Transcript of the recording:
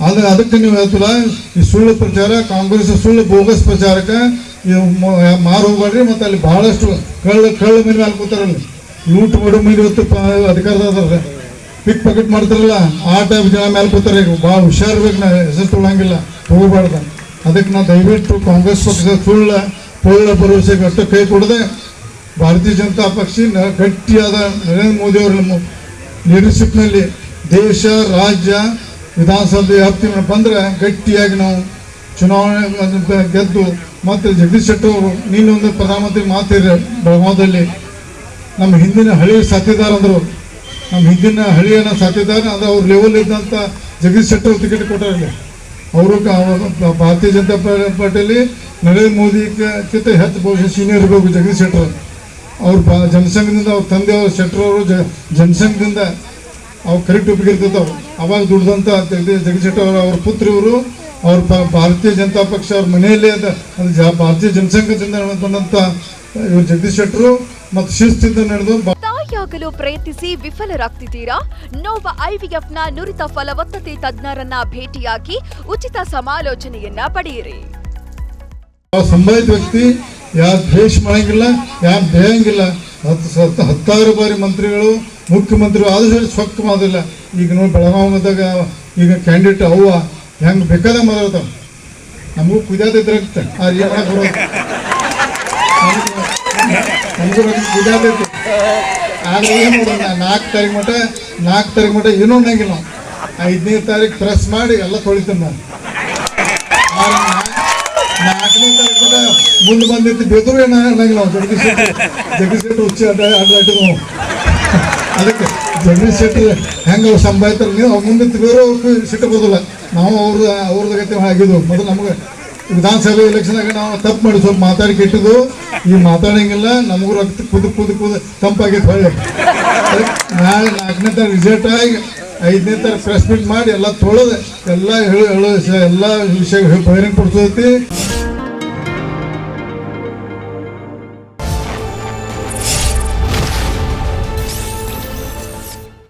ಆದ್ರೆ ಅದಕ್ಕೆ ನೀವು ಹೇಳ್ತಿಲ್ಲ ಈ ಸುಳ್ಳು ಪ್ರಚಾರ, ಕಾಂಗ್ರೆಸ್ ಸುಳ್ಳು ಬೋಗಸ್ ಪ್ರಚಾರಕ್ಕೆ ನೀವು ಮಾರು ಹೋಗ್ಬೇಡ್ರಿ, ಮತ್ತೆ ಅಲ್ಲಿ ಬಹಳಷ್ಟು ಕಳ್ಳ ಕಳ್ಳ ಮೇಲೆ ಮೇಲೆ ಕೂತಾರಲ್ಲ. ಲೂಟ್ ಮಾಡೋ ಮೇಲೆ ಇವತ್ತು ಅಧಿಕಾರದಾದ್ರೆ ಪಿಕ್ ಪಾಕೆಟ್ ಮಾಡ್ತಾರಲ್ಲ, ಆ ಟೈಪ್ ಜನ ಮೇಲೆ ಕೂತಾರೆ ಈಗ. ಭಾಳ ಹುಷಾರ್ಬೇಕು ನಾ ಹೆಸರು ತೊಗೊಳಂಗಿಲ್ಲ ಹೋಗಬಾರ್ದು. ಅದಕ್ಕೆ ನಾವು ದಯವಿಟ್ಟು ಕಾಂಗ್ರೆಸ್ ಪಕ್ಷದ ಸುಳ್ಳ ಪೊಳ್ಳ ಭರವಸೆ ಅಷ್ಟು ಕೈ ಕೊಡದೆ, ಭಾರತೀಯ ಜನತಾ ಪಕ್ಷ ನ- ಗಟ್ಟಿಯಾದ ನರೇಂದ್ರ ಮೋದಿ ಅವರ ಲೀಡರ್ಶಿಪ್ನಲ್ಲಿ ದೇಶ, ರಾಜ್ಯ ವಿಧಾನಸಭೆ ವ್ಯಾಪ್ತಿ ಬಂದರೆ ಗಟ್ಟಿಯಾಗಿ ನಾವು ಚುನಾವಣೆ ಗೆದ್ದು ಮತ್ತು ಜಗದೀಶ್ ಶೆಟ್ಟರ್ ಅವರು ನೀನೊಂದು ಪ್ರಧಾನಮಂತ್ರಿ ಮಾತಿರ ಬೆಳಗಾವದಲ್ಲಿ ನಮ್ಮ ಹಿಂದಿನ ಹಳೆಯ ಸಾಥೀದಾರಂದರು ಅಂದರು. ನಮ್ಮ ಹಿಂದಿನ ಹಳಿಯನ ಸಾಧ್ಯದಾರ ಅದು ಅವ್ರ ಲೆವೆಲ್ ಇದ್ದಂಥ ಜಗದೀಶ್ ಶೆಟ್ಟರ್ ಅವರು ಟಿಕೆಟ್ ಕೊಟ್ಟಾರಲ್ಲಿ. ಅವರು ಭಾರತೀಯ ಜನತಾ ಪಾರ್ಟಿಯಲ್ಲಿ ನರೇಂದ್ರ ಮೋದಿ ಕಿಂತ ಹೆಚ್ಚು ಬಹುಶಃ ಸೀನಿಯರ್ ಇರಬೇಕು ಜಗದೀಶ್ ಶೆಟ್ಟರ್ ಅವ್ರ. ಜನಸಂಘದಿಂದ ಅವ್ರ ತಂದೆಯವರು ಶೆಟ್ಟರ್ ಅವರು ಜನಸಂಘದಿಂದ ಅವ್ರು ಕರೆಕ್ಟ್ ಒಪ್ಪಿಗಿರ್ತಿದ್ದವು ಅವಾಗ ದುಡ್ದಂಥ ಜಗದೀಶ್ ಶೆಟ್ಟರ್ ಅವರ ಅವ್ರ ಪುತ್ರಿಯವರು ಅವ್ರ ಭಾರತೀಯ ಜನತಾ ಪಕ್ಷ ಅವ್ರ ಮನೆಯಲ್ಲೇ ಅದ. ಅದು ಜ- ಭಾರತೀಯ ಜನಸಂಘದಿಂದ ಬಂದಂಥ ಇವ್ರು ಜಗದೀಶ್ ಶೆಟ್ಟರು ಮತ್ತು ಶಿಸ್ತಿಂದ ನಡೆದು ತಾಯಿಯಾಗಲು ಪ್ರಯತ್ನಿಸಿ ವಿಫಲರಾಗ್ತಿದ್ದೀರಾ? ನೋವ ಐವಿಎಫ್ನ ನುರಿತ ಫಲವತ್ತತೆ ತಜ್ಞರನ್ನ ಭೇಟಿಯಾಗಿ ಉಚಿತ ಸಮಾಲೋಚನೆಯನ್ನ ಪಡೆಯಿರಿ. ಸಂಬಂಧಿತ ವ್ಯಕ್ತಿ ಯಾರು ದ್ವೇಷ ಮಾಡಂಗಿಲ್ಲ ಯಾರು ಬೇಯಂಗಿಲ್ಲ ಹತ್ತು ಹತ್ತಾರು ಬಾರಿ ಮಂತ್ರಿಗಳು ಮುಖ್ಯಮಂತ್ರಿಗಳು ಆದರೂ ಸೊಕ್ಕ ಮಾಡೋದಿಲ್ಲ ಈಗ ನೋಡಿ ಬೆಳಗಾವಿದಾಗ ಈಗ ಕ್ಯಾಂಡಿಡೇಟ್ ಅವ್ವ, ಹೆಂಗೆ ಬೇಕಾದ ಮಾತಾಡ್ತಾವೆ ನಮಗೂ ಕುದಿಯೋದಿದ್ರಾಗುತ್ತೆ ಆ ರೀತಿ ನಮಗೂ ಕುದಿಯೋದೈತಿ ಆದ್ರೆ ಏನು ನಾಲ್ಕು ತಾರೀಕು ಮಟ್ಟ, ನಾಲ್ಕು ತಾರೀಕು ಮಟ್ಟ ಏನೂ ಅನ್ನಂಗಿಲ್ಲ. ಐದನೇ ತಾರೀಕು ಪ್ರೆಸ್ ಮಾಡಿ ಎಲ್ಲ ತೊಳಿತೀನಿ ನಾನು. ನಾಲ್ಕನೇ ತಾರೀಕು ಮಟ್ಟ ಮುಂದೆ ಬಂದಿತ್ತು ಬೆದರು ಏನ ಅನ್ನಂಗಿಲ್ಲ. ಜಗದೀಶ್ ಜಗದೀಶ್ ಹುಚ್ಚಿ ಅಡ್ಡ ನಾವು ಅದಕ್ಕೆ ಜಗದೀಶ್ ಶೆಟ್ಟಿ ಹೆಂಗೆ ಅವ್ರು ಸಂಭಾಯ್ತಾರೆ? ನೀವು ಅವ್ರ ಮುಂದೆ ಬೇರೆ ಅವ್ರಿಗೆ ಸಿಟ್ಟು ಬರೋದಿಲ್ಲ ನಾವು ಅವ್ರದ್ದು ಅವ್ರದ್ದು ಗತಿ ಆಗಿದ್ದು ಮೊದಲು ನಮಗೆ ವಿಧಾನಸಭೆ ಎಲೆಕ್ಷನಾಗ ನಾವು ತಪ್ಪು ಮಾಡಿ ಸ್ವಲ್ಪ ಮಾತಾಡಿ ಕೆಟ್ಟಿದ್ದು. ಈ ಮಾತಾಡಂಗಿಲ್ಲ, ನಮಗೂ ರಕ್ತ ಕುದು ಕುದು ಕುದು ತಂಪಾಗೈತೆ ಹೊಳ್ಳೆ. ನಾಳೆ ನಾಲ್ಕನೇ ತರ ರಿಸಲ್ಟ್ ಆಗಿ ಐದನೇ ತರ ಪ್ರೆಸ್ ಮೀಟ್ ಮಾಡಿ ಎಲ್ಲ ತೊಳೆದು ಎಲ್ಲ ಹೇಳು, ಎಲ್ಲ ವಿಷಯ ಬಹಿರಂಗ ಪಡಿಸೋದೈತಿ